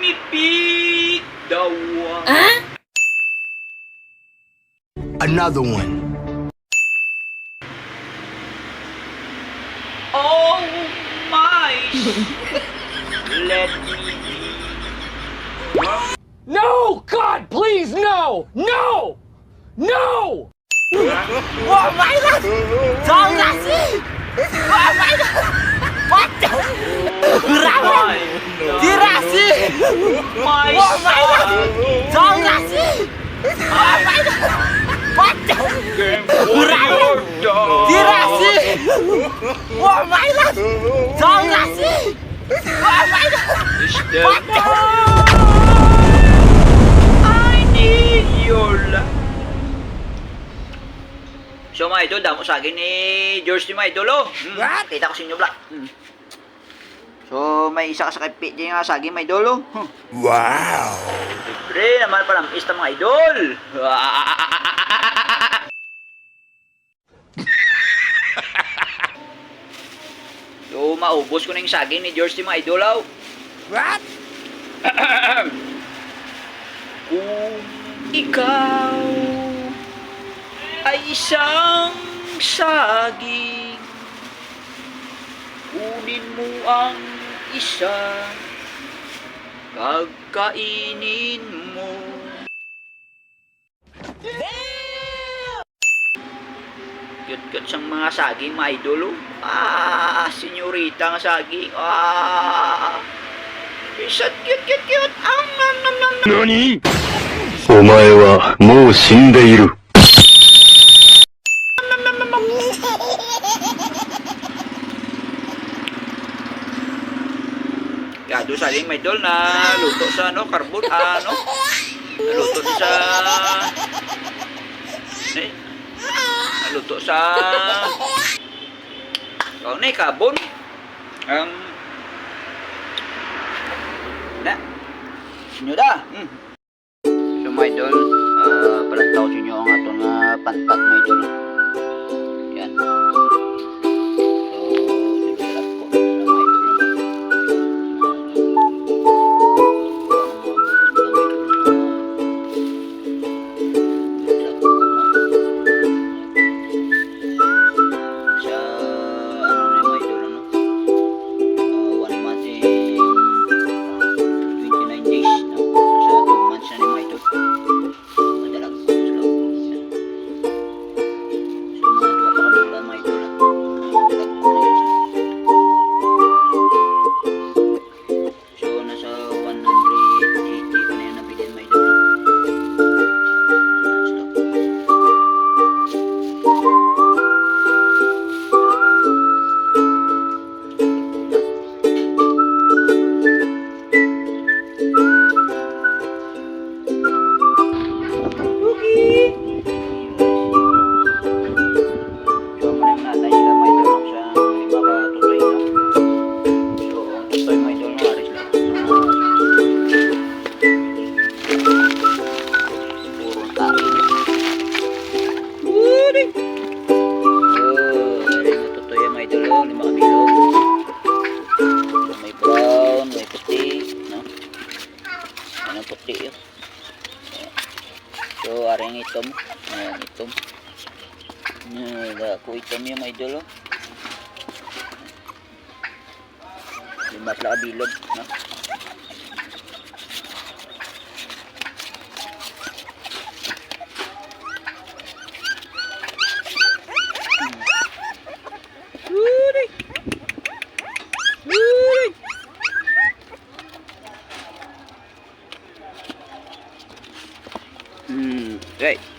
me be the one. Huh? Another one. Oh my. Let me be. No! God, please, no! No! No! 我买了，装垃圾，我买了。What the? I need your love So mga idol, damo sa akin ni George ni mga idol oh. Hmm, What? Kita ko sa inyo vlog. Hmm. So may isa ka sa kay PJ nga sa akin mga idol oh. Hmm. Wow. Pre, naman pa ng ista mga idol. so, maubos ko na yung saging ni George ni mga idol oh. What? Kung ikaw ay isang saging, kunin mo ang isa, kakainin mo. Cute-cute siyang mga saging, mga idol. oh. Ah, senyorita nga saging. Ah, isang cute-cute-cute. Ang nam nam nam nam. 何お前はもう死んでいる。 Kado sa aling may dol na luto sa ano, karbon, ano? Luto sa... Eh, luto sa... Kau na, kabon. Ang... Sinyo da. Hmm. So, my idol, uh, palantaw sa inyo ang atong uh, pantat, my idol. So, aring itom. Ayan, itom. Nah, ako itom yung may dulo. Lima sila kabilog, no? Hmm, right.